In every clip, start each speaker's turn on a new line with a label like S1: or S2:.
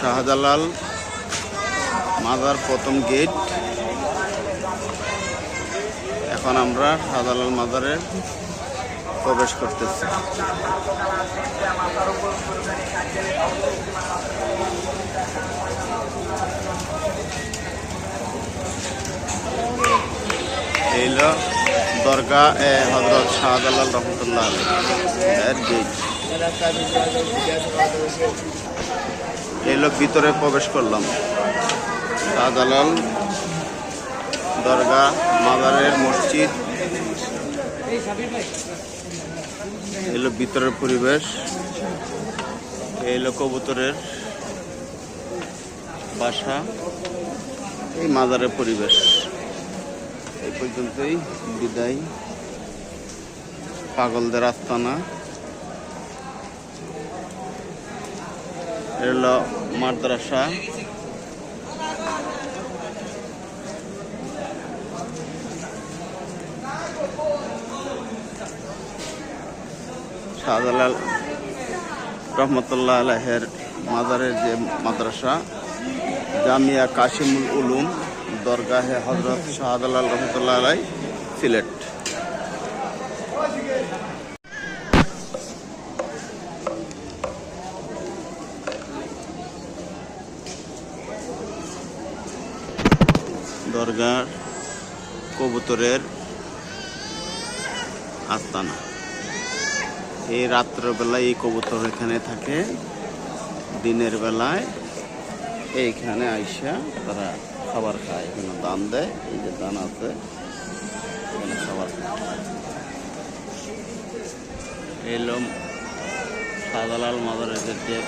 S1: শাহজালাল মাজার প্রথম গেট। এখন আমরা শাহজালাল মাজারে প্রবেশ করতেছি। এই হলো দরগা এ হজরত শাহজালাল রহমতুল্লাহ এর গেট। এই লোক ভিতরে প্রবেশ করলাম। শাহজালাল দরগা, মাজারের মসজিদ। এলো ভিতরের পরিবেশ। এলো কবুতরের বাসা। এই মাজারের পরিবেশ। এই পর্যন্তই বিদায়। পাগলদের আস্তানা। মাদ্রাসা। শাহজালাল রহমতুল্লাহ আলহের মাজারের যে মাদ্রাসা, জামিয়া কাশিমুল উলুম দরগাহে হজরত শাহজালাল রহমতুল্লাহ আলাই সিলেট। দরগার কবুতরের আস্তানা। এই রাত্রবেলায় এই কবুতর এখানে থাকে। দিনের বেলায় এইখানে আইসা তারা খাবার খায়। এখানে দান দেয়। এই যে দান আছে, এখানে খাবার এলো শাহজালাল মাদারের যে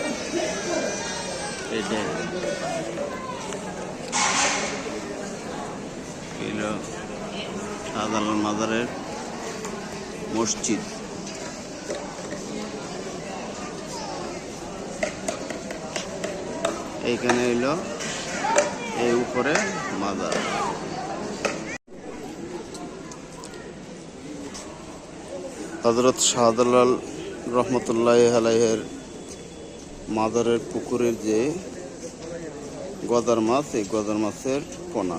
S1: এই যে এলো শাহজালাল মাজারের মসজিদ। এইখানে এলো এই উপরে মাজার হজরত শাহজালাল রহমতুল্লাহ আলাইহের মাজারের পুকুরের যে গদার মাছ, এই গদার মাছের পোনা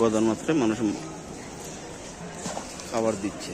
S1: গদার মাত্রায় মানুষ খাবার দিচ্ছে।